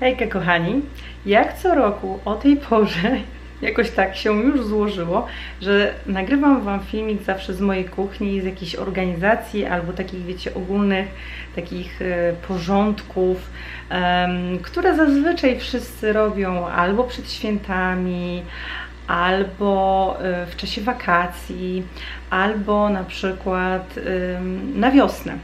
Hejka kochani, jak co roku o tej porze jakoś tak się już złożyło, że nagrywam Wam filmik zawsze z mojej kuchni, z jakiejś organizacji albo takich, wiecie, ogólnych takich e, porządków, które zazwyczaj wszyscy robią albo przed świętami, albo e, w czasie wakacji, albo na przykład na wiosnę.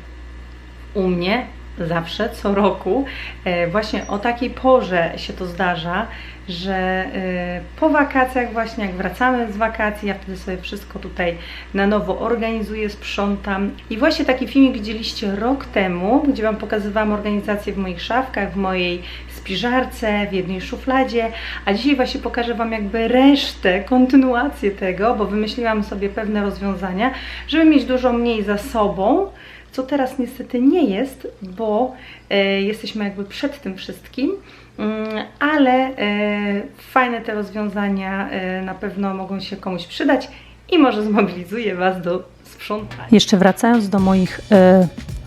U mnie zawsze, co roku, e, właśnie o takiej porze się to zdarza, że e, po wakacjach właśnie, jak wracamy z wakacji, ja wtedy sobie wszystko tutaj na nowo organizuję, sprzątam. I właśnie taki filmik widzieliście rok temu, gdzie Wam pokazywałam organizację w moich szafkach, w mojej spiżarce, w jednej szufladzie, a dzisiaj właśnie pokażę Wam jakby resztę, kontynuację tego, bo wymyśliłam sobie pewne rozwiązania, żeby mieć dużo mniej za sobą, co teraz niestety nie jest, bo e, jesteśmy jakby przed tym wszystkim, mm, ale e, fajne te rozwiązania e, na pewno mogą się komuś przydać i może zmobilizuję Was do sprzątania. Jeszcze wracając do moich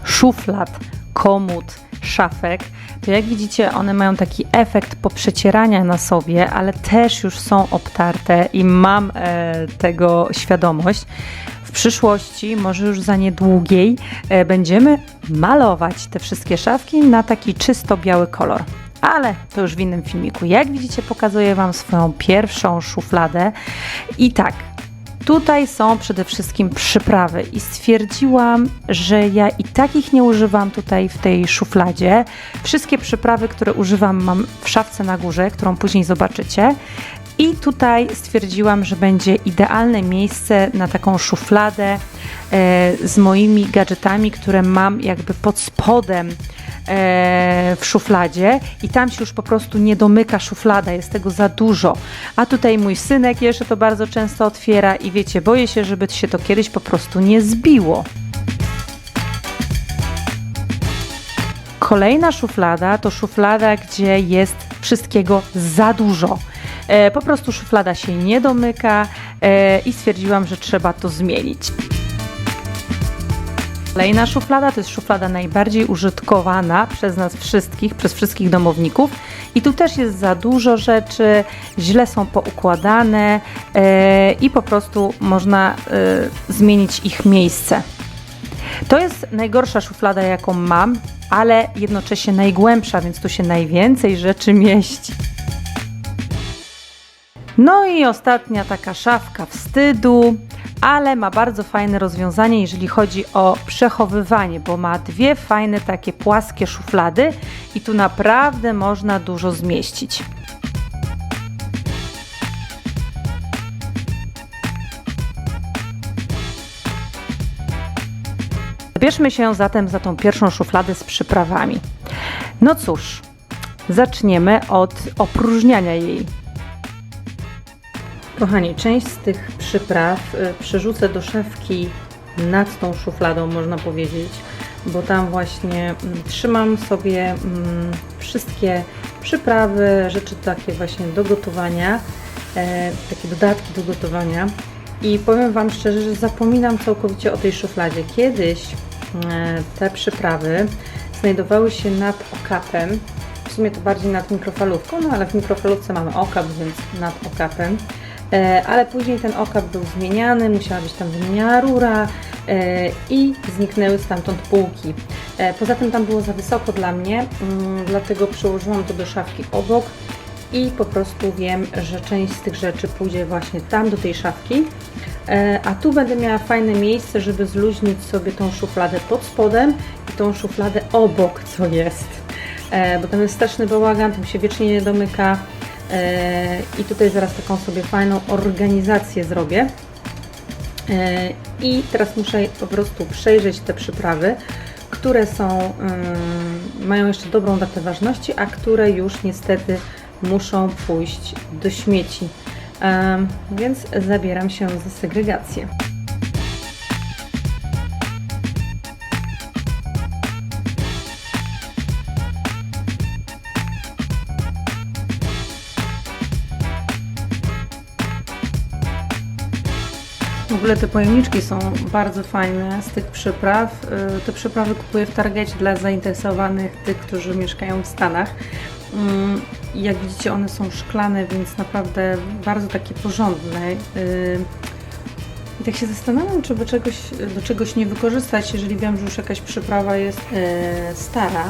szuflad, komód, szafek, to jak widzicie, one mają taki efekt poprzecierania na sobie, ale też już są obtarte i mam e, tego świadomość. W przyszłości, może już za niedługiej, e, będziemy malować te wszystkie szafki na taki czysto biały kolor. Ale to już w innym filmiku. Jak widzicie, pokazuję Wam swoją pierwszą szufladę. I tak, Tutaj są przede wszystkim przyprawy i stwierdziłam, że ja i takich nie używam tutaj w tej szufladzie. Wszystkie przyprawy, które używam, mam w szafce na górze, którą później zobaczycie. I tutaj stwierdziłam, że będzie idealne miejsce na taką szufladę e, z moimi gadżetami, które mam jakby pod spodem e, w szufladzie i tam się już po prostu nie domyka szuflada, jest tego za dużo. A tutaj mój synek jeszcze to bardzo często otwiera i wiecie, boję się, żeby się to kiedyś po prostu nie zbiło. Kolejna szuflada to szuflada, gdzie jest wszystkiego za dużo. E, po prostu szuflada się nie domyka e, i stwierdziłam, że trzeba to zmienić. Kolejna szuflada to jest szuflada najbardziej użytkowana przez nas wszystkich, przez wszystkich domowników. I tu też jest za dużo rzeczy, źle są poukładane e, i po prostu można zmienić ich miejsce. To jest najgorsza szuflada, jaką mam, ale jednocześnie najgłębsza, więc tu się najwięcej rzeczy mieści. No i ostatnia taka szafka wstydu, ale ma bardzo fajne rozwiązanie, jeżeli chodzi o przechowywanie, bo ma dwie fajne takie płaskie szuflady i tu naprawdę można dużo zmieścić. Zabierzmy się zatem za tą pierwszą szufladę z przyprawami. No cóż, zaczniemy od opróżniania jej. Kochani, część z tych przypraw y, przerzucę do szafki nad tą szufladą, można powiedzieć, bo tam właśnie mm, trzymam sobie mm, wszystkie przyprawy, rzeczy takie właśnie do gotowania, e, takie dodatki do gotowania. I powiem Wam szczerze, że zapominam całkowicie o tej szufladzie. Kiedyś e, te przyprawy znajdowały się nad okapem, w sumie to bardziej nad mikrofalówką, no ale w mikrofalówce mamy okap, więc nad okapem. E, ale później ten okap był zmieniany, musiała być tam wymieniana rura e, i zniknęły stamtąd półki. E, poza tym tam było za wysoko dla mnie, mm, dlatego przełożyłam to do szafki obok i po prostu wiem, że część z tych rzeczy pójdzie właśnie tam do tej szafki. A tu będę miała fajne miejsce, żeby zluźnić sobie tą szufladę pod spodem i tą szufladę obok, co jest. Bo tam jest straszny bałagan, tam się wiecznie nie domyka. E, I tutaj zaraz taką sobie fajną organizację zrobię. E, I teraz muszę po prostu przejrzeć te przyprawy, które są, mają jeszcze dobrą datę ważności, a które już niestety muszą pójść do śmieci. E, więc zabieram się za segregację. W ogóle te pojemniczki są bardzo fajne z tych przypraw. Y, te przyprawy kupuję w Targecie dla zainteresowanych, tych, którzy mieszkają w Stanach. Mm, Jak widzicie, one są szklane, więc naprawdę bardzo takie porządne. Yy, I tak się zastanawiam, czy by czegoś, do czegoś nie wykorzystać, jeżeli wiem, że już jakaś przyprawa jest yy, stara.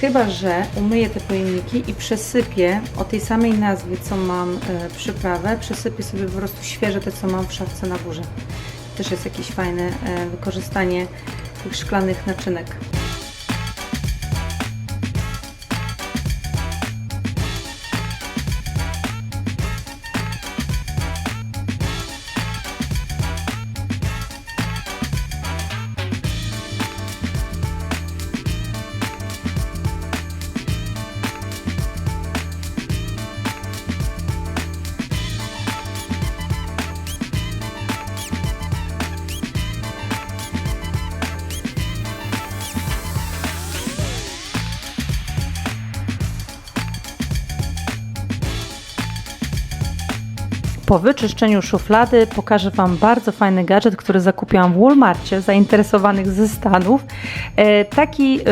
Chyba, że umyję te pojemniki i przesypię o tej samej nazwie, co mam yy, przyprawę, przesypię sobie po prostu świeże te, co mam w szafce na górze. Też jest jakieś fajne yy, wykorzystanie tych szklanych naczynek. Po wyczyszczeniu szuflady pokażę Wam bardzo fajny gadżet, który zakupiłam w Walmarcie, zainteresowanych ze Stanów. E, taki e,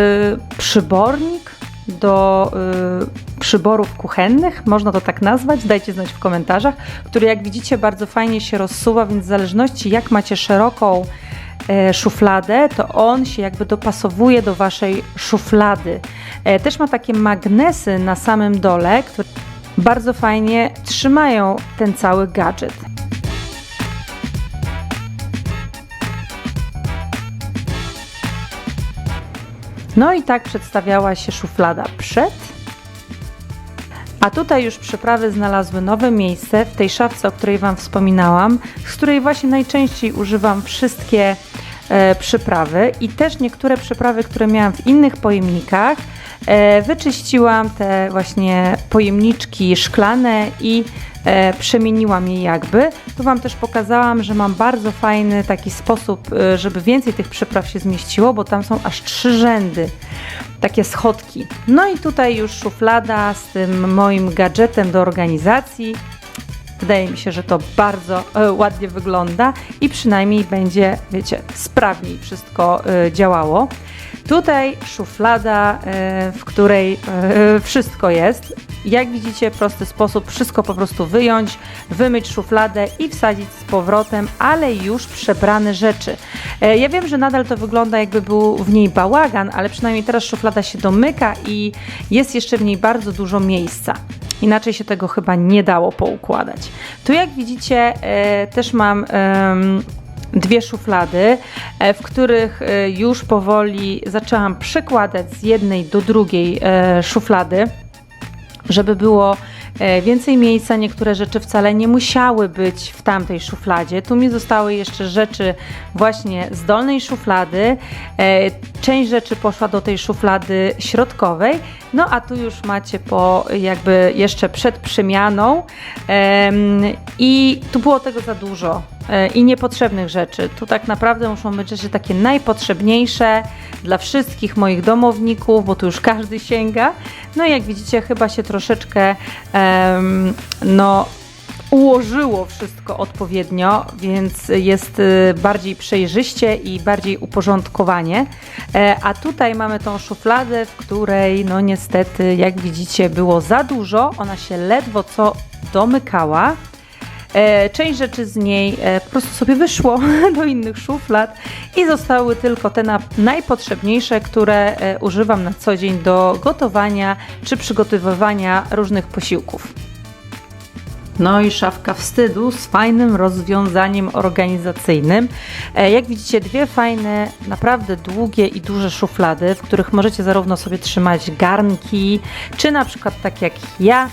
przybornik do e, przyborów kuchennych, można to tak nazwać, dajcie znać w komentarzach, który jak widzicie bardzo fajnie się rozsuwa, więc w zależności jak macie szeroką szufladę, to on się jakby dopasowuje do Waszej szuflady. Też ma takie magnesy na samym dole, które bardzo fajnie trzymają ten cały gadżet. No i tak przedstawiała się szuflada przed. A tutaj już przyprawy znalazły nowe miejsce w tej szafce, o której Wam wspominałam, z której właśnie najczęściej używam wszystkie e, przyprawy i też niektóre przyprawy, które miałam w innych pojemnikach. E, wyczyściłam te właśnie pojemniczki szklane i e, przemieniłam je jakby. Tu Wam też pokazałam, że mam bardzo fajny taki sposób, e, żeby więcej tych przypraw się zmieściło, bo tam są aż trzy rzędy, takie schodki. No i tutaj już szuflada z tym moim gadżetem do organizacji. Wydaje mi się, że to bardzo ładnie wygląda i przynajmniej będzie, wiecie, sprawniej wszystko działało. Tutaj szuflada, e, w której e, wszystko jest. Jak widzicie, prosty sposób wszystko po prostu wyjąć, wymyć szufladę i wsadzić z powrotem, ale już przebrane rzeczy. E, Ja wiem, że nadal to wygląda jakby był w niej bałagan, ale przynajmniej teraz szuflada się domyka i jest jeszcze w niej bardzo dużo miejsca. Inaczej się tego chyba nie dało poukładać. Tu jak widzicie też mam dwie szuflady, e, w których e, już powoli zaczęłam przekładać z jednej do drugiej e, szuflady żeby było więcej miejsca. Niektóre rzeczy wcale nie musiały być w tamtej szufladzie. Tu mi zostały jeszcze rzeczy właśnie z dolnej szuflady. Część rzeczy poszła do tej szuflady środkowej. No a tu już macie po jakby jeszcze przed przemianą Em, i tu było tego za dużo i niepotrzebnych rzeczy. Tu tak naprawdę muszą być rzeczy takie najpotrzebniejsze dla wszystkich moich domowników, bo tu już każdy sięga. No i jak widzicie, chyba się troszeczkę em, no, ułożyło wszystko odpowiednio, więc jest y, bardziej przejrzyście i bardziej uporządkowanie. E, A tutaj mamy tą szufladę, w której no niestety, jak widzicie, było za dużo. Ona się ledwo co domykała. E, Część rzeczy z niej e, po prostu sobie wyszło do innych szuflad i zostały tylko te na, najpotrzebniejsze, które e, używam na co dzień do gotowania czy przygotowywania różnych posiłków. No i szafka wstydu z fajnym rozwiązaniem organizacyjnym. Jak widzicie, dwie fajne, naprawdę długie i duże szuflady, w których możecie zarówno sobie trzymać garnki, czy na przykład tak jak ja,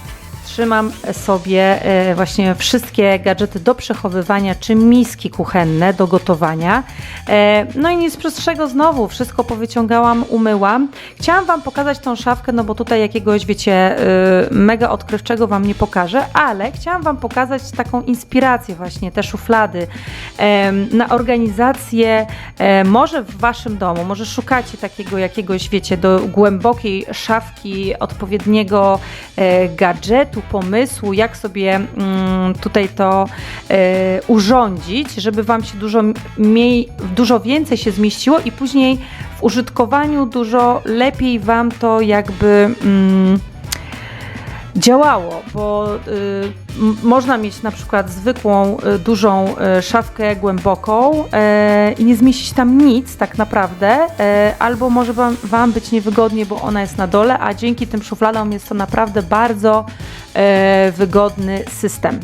trzymam sobie e, właśnie wszystkie gadżety do przechowywania, czy miski kuchenne do gotowania. E, No i nic prostszego znowu, wszystko powyciągałam, umyłam. Chciałam Wam pokazać tą szafkę, no bo tutaj jakiegoś, wiecie, e, mega odkrywczego Wam nie pokażę, ale chciałam Wam pokazać taką inspirację właśnie, te szuflady na organizację, może w Waszym domu, może szukacie takiego jakiegoś, wiecie, do głębokiej szafki odpowiedniego e, gadżetu, pomysłu, jak sobie mm, tutaj to e, urządzić, żeby Wam się dużo mniej, dużo więcej się zmieściło i później w użytkowaniu dużo lepiej Wam to jakby mm, działało, bo y, można mieć na przykład zwykłą, y, dużą y, szafkę głęboką y, i nie zmieścić tam nic tak naprawdę, y, albo może wam, wam być niewygodnie, bo ona jest na dole, a dzięki tym szufladom jest to naprawdę bardzo wygodny system.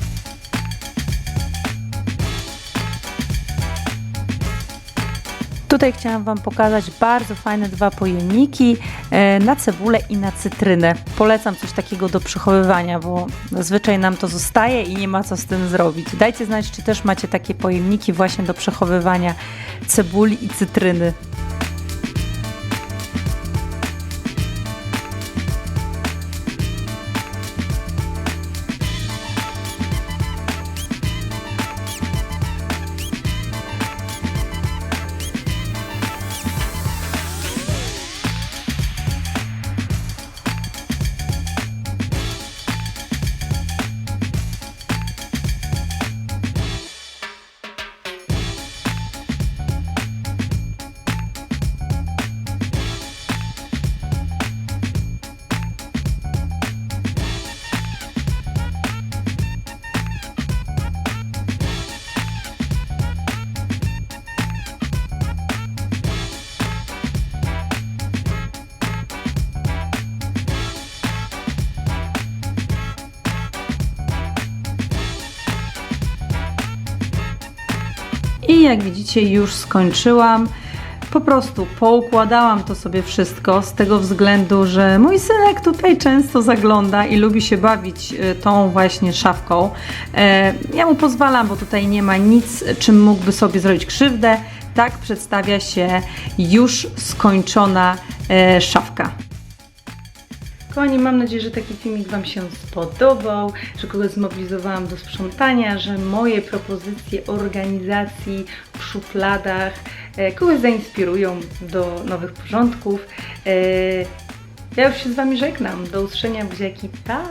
Tutaj chciałam Wam pokazać bardzo fajne dwa pojemniki e, na cebulę i na cytrynę. Polecam coś takiego do przechowywania, bo zazwyczaj nam to zostaje i nie ma co z tym zrobić. Dajcie znać, czy też macie takie pojemniki właśnie do przechowywania cebuli i cytryny. I jak widzicie, już skończyłam. Po prostu poukładałam to sobie wszystko z tego względu, że mój synek tutaj często zagląda i lubi się bawić e, tą właśnie szafką. E, Ja mu pozwalam, bo tutaj nie ma nic, czym mógłby sobie zrobić krzywdę. Tak przedstawia się już skończona e, szafka. Kochani, mam nadzieję, że taki filmik Wam się spodobał, że kogoś zmobilizowałam do sprzątania, że moje propozycje organizacji w szufladach e, kogoś zainspirują do nowych porządków. E, Ja już się z Wami żegnam. Do usłyszenia, buziaki. Pa!